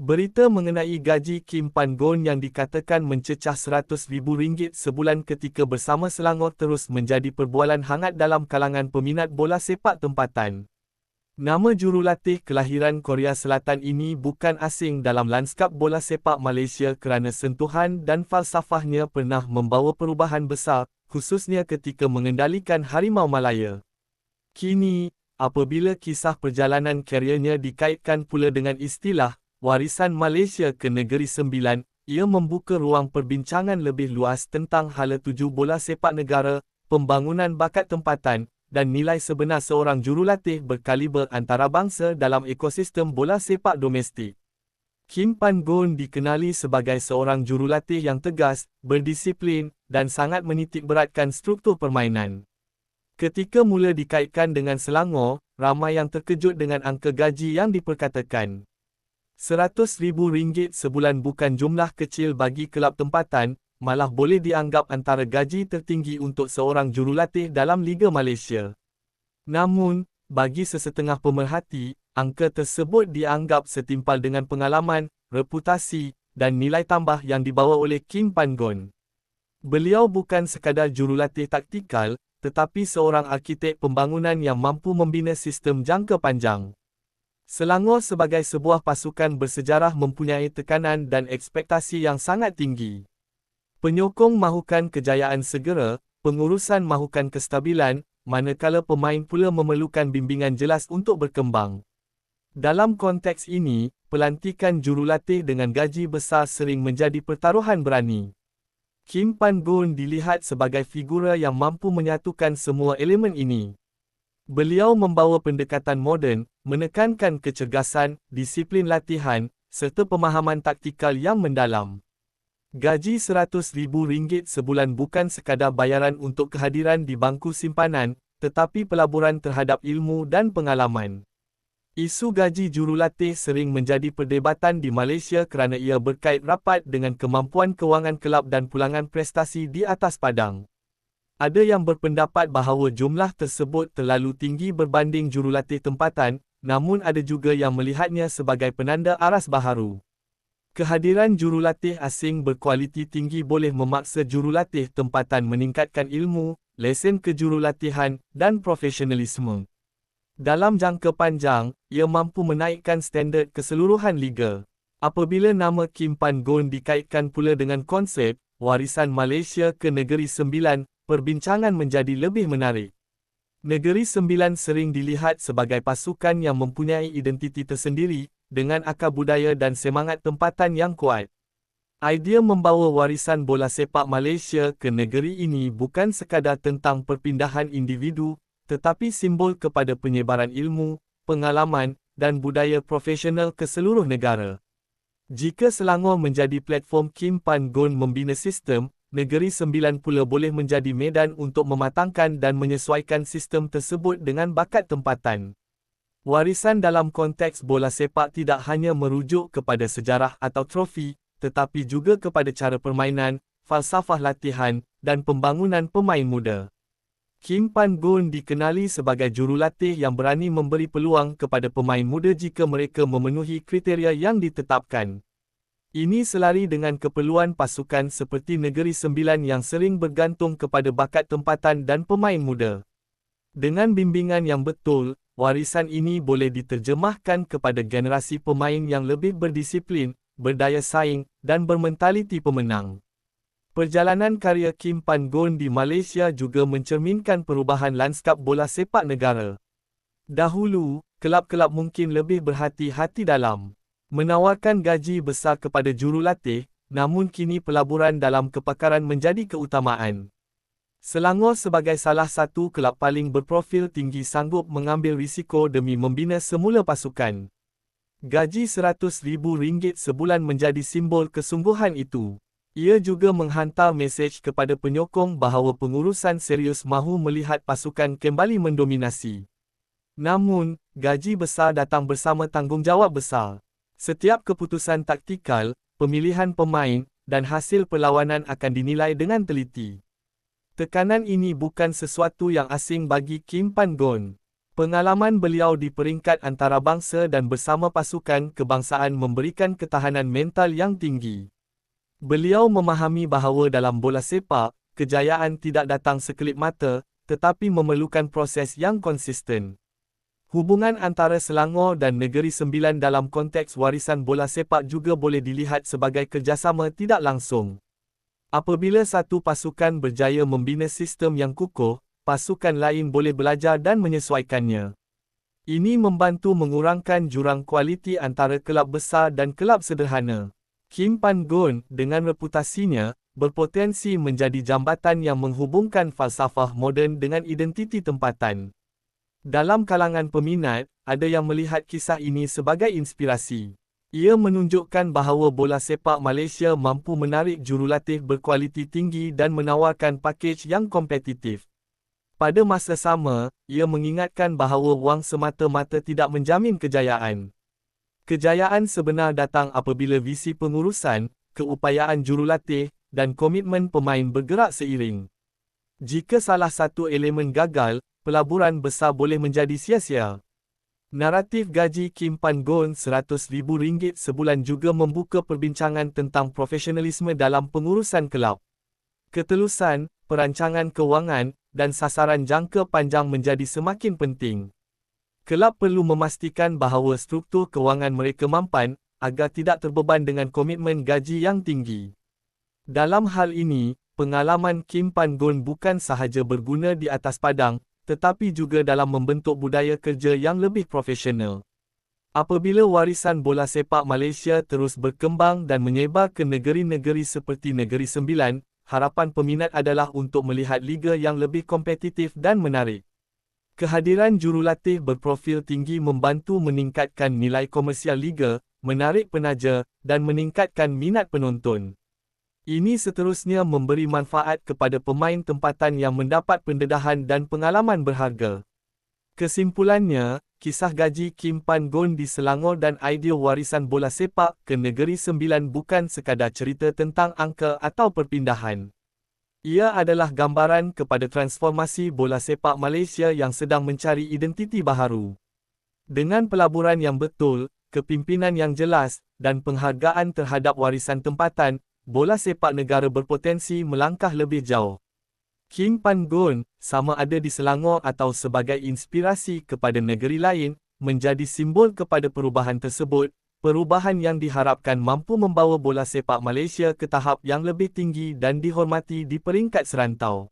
Berita mengenai gaji Kim Pan Gon yang dikatakan mencecah RM100,000 sebulan ketika bersama Selangor terus menjadi perbualan hangat dalam kalangan peminat bola sepak tempatan. Nama jurulatih kelahiran Korea Selatan ini bukan asing dalam lanskap bola sepak Malaysia kerana sentuhan dan falsafahnya pernah membawa perubahan besar, khususnya ketika mengendalikan Harimau Malaya. Kini, apabila kisah perjalanan karirnya dikaitkan pula dengan istilah warisan Malaysia ke Negeri Sembilan, ia membuka ruang perbincangan lebih luas tentang hala tuju bola sepak negara, pembangunan bakat tempatan, dan nilai sebenar seorang jurulatih berkaliber antarabangsa dalam ekosistem bola sepak domestik. Kim Pan Gon dikenali sebagai seorang jurulatih yang tegas, berdisiplin, dan sangat menitik beratkan struktur permainan. Ketika mula dikaitkan dengan Selangor, ramai yang terkejut dengan angka gaji yang diperkatakan. RM100,000 sebulan bukan jumlah kecil bagi kelab tempatan, malah boleh dianggap antara gaji tertinggi untuk seorang jurulatih dalam Liga Malaysia. Namun, bagi sesetengah pemerhati, angka tersebut dianggap setimpal dengan pengalaman, reputasi, dan nilai tambah yang dibawa oleh Kim Pan Gon. Beliau bukan sekadar jurulatih taktikal, tetapi seorang arkitek pembangunan yang mampu membina sistem jangka panjang. Selangor sebagai sebuah pasukan bersejarah mempunyai tekanan dan ekspektasi yang sangat tinggi. Penyokong mahukan kejayaan segera, pengurusan mahukan kestabilan, manakala pemain pula memerlukan bimbingan jelas untuk berkembang. Dalam konteks ini, pelantikan jurulatih dengan gaji besar sering menjadi pertaruhan berani. Kim Pan Gon dilihat sebagai figura yang mampu menyatukan semua elemen ini. Beliau membawa pendekatan moden, menekankan kecergasan, disiplin latihan, serta pemahaman taktikal yang mendalam. Gaji RM100,000 sebulan bukan sekadar bayaran untuk kehadiran di bangku simpanan, tetapi pelaburan terhadap ilmu dan pengalaman. Isu gaji jurulatih sering menjadi perdebatan di Malaysia kerana ia berkait rapat dengan kemampuan kewangan kelab dan pulangan prestasi di atas padang. Ada yang berpendapat bahawa jumlah tersebut terlalu tinggi berbanding jurulatih tempatan, namun ada juga yang melihatnya sebagai penanda aras baharu. Kehadiran jurulatih asing berkualiti tinggi boleh memaksa jurulatih tempatan meningkatkan ilmu, lesen kejurulatihan, dan profesionalisme. Dalam jangka panjang, ia mampu menaikkan standard keseluruhan liga. Apabila nama Kim Pan Gon dikaitkan pula dengan konsep warisan Malaysia ke Negeri Sembilan, perbincangan menjadi lebih menarik. Negeri Sembilan sering dilihat sebagai pasukan yang mempunyai identiti tersendiri, dengan akar budaya dan semangat tempatan yang kuat. Idea membawa warisan bola sepak Malaysia ke negeri ini bukan sekadar tentang perpindahan individu, tetapi simbol kepada penyebaran ilmu, pengalaman, dan budaya profesional ke seluruh negara. Jika Selangor menjadi platform Kim Pan Gon membina sistem, Negeri Sembilan pula boleh menjadi medan untuk mematangkan dan menyesuaikan sistem tersebut dengan bakat tempatan. Warisan dalam konteks bola sepak tidak hanya merujuk kepada sejarah atau trofi, tetapi juga kepada cara permainan, falsafah latihan, dan pembangunan pemain muda. Kim Pan Gon dikenali sebagai jurulatih yang berani memberi peluang kepada pemain muda jika mereka memenuhi kriteria yang ditetapkan. Ini selari dengan keperluan pasukan seperti Negeri Sembilan yang sering bergantung kepada bakat tempatan dan pemain muda. Dengan bimbingan yang betul, warisan ini boleh diterjemahkan kepada generasi pemain yang lebih berdisiplin, berdaya saing, dan bermentaliti pemenang. Perjalanan karya Kim Pan Gon di Malaysia juga mencerminkan perubahan lanskap bola sepak negara. Dahulu, kelab-kelab mungkin lebih berhati-hati dalam menawarkan gaji besar kepada jurulatih, namun kini pelaburan dalam kepakaran menjadi keutamaan. Selangor sebagai salah satu kelab paling berprofil tinggi sanggup mengambil risiko demi membina semula pasukan. Gaji RM100,000 sebulan menjadi simbol kesungguhan itu. Ia juga menghantar mesej kepada penyokong bahawa pengurusan serius mahu melihat pasukan kembali mendominasi. Namun, gaji besar datang bersama tanggungjawab besar. Setiap keputusan taktikal, pemilihan pemain, dan hasil perlawanan akan dinilai dengan teliti. Tekanan ini bukan sesuatu yang asing bagi Kim Pan Gon. Pengalaman beliau di peringkat antarabangsa dan bersama pasukan kebangsaan memberikan ketahanan mental yang tinggi. Beliau memahami bahawa dalam bola sepak, kejayaan tidak datang sekelip mata, tetapi memerlukan proses yang konsisten. Hubungan antara Selangor dan Negeri Sembilan dalam konteks warisan bola sepak juga boleh dilihat sebagai kerjasama tidak langsung. Apabila satu pasukan berjaya membina sistem yang kukuh, pasukan lain boleh belajar dan menyesuaikannya. Ini membantu mengurangkan jurang kualiti antara kelab besar dan kelab sederhana. Kim Pan Gon, dengan reputasinya, berpotensi menjadi jambatan yang menghubungkan falsafah moden dengan identiti tempatan. Dalam kalangan peminat, ada yang melihat kisah ini sebagai inspirasi. Ia menunjukkan bahawa bola sepak Malaysia mampu menarik jurulatih berkualiti tinggi dan menawarkan pakej yang kompetitif. Pada masa sama, ia mengingatkan bahawa wang semata-mata tidak menjamin kejayaan. Kejayaan sebenar datang apabila visi pengurusan, keupayaan jurulatih, dan komitmen pemain bergerak seiring. Jika salah satu elemen gagal, pelaburan besar boleh menjadi sia-sia. Naratif gaji Kim Pan Gon RM100,000 sebulan juga membuka perbincangan tentang profesionalisme dalam pengurusan kelab. Ketelusan, perancangan kewangan, dan sasaran jangka panjang menjadi semakin penting. Kelab perlu memastikan bahawa struktur kewangan mereka mampan agar tidak terbeban dengan komitmen gaji yang tinggi. Dalam hal ini, pengalaman Kim Pan Gon bukan sahaja berguna di atas padang, tetapi juga dalam membentuk budaya kerja yang lebih profesional. Apabila warisan bola sepak Malaysia terus berkembang dan menyebar ke negeri-negeri seperti Negeri Sembilan, harapan peminat adalah untuk melihat liga yang lebih kompetitif dan menarik. Kehadiran jurulatih berprofil tinggi membantu meningkatkan nilai komersial liga, menarik penaja, dan meningkatkan minat penonton. Ini seterusnya memberi manfaat kepada pemain tempatan yang mendapat pendedahan dan pengalaman berharga. Kesimpulannya, kisah gaji Kim Pan Gon di Selangor dan idea warisan bola sepak ke Negeri Sembilan bukan sekadar cerita tentang angka atau perpindahan. Ia adalah gambaran kepada transformasi bola sepak Malaysia yang sedang mencari identiti baharu. Dengan pelaburan yang betul, kepimpinan yang jelas, dan penghargaan terhadap warisan tempatan, bola sepak negara berpotensi melangkah lebih jauh. Kim Pan Gon, sama ada di Selangor atau sebagai inspirasi kepada negeri lain, menjadi simbol kepada perubahan tersebut, perubahan yang diharapkan mampu membawa bola sepak Malaysia ke tahap yang lebih tinggi dan dihormati di peringkat serantau.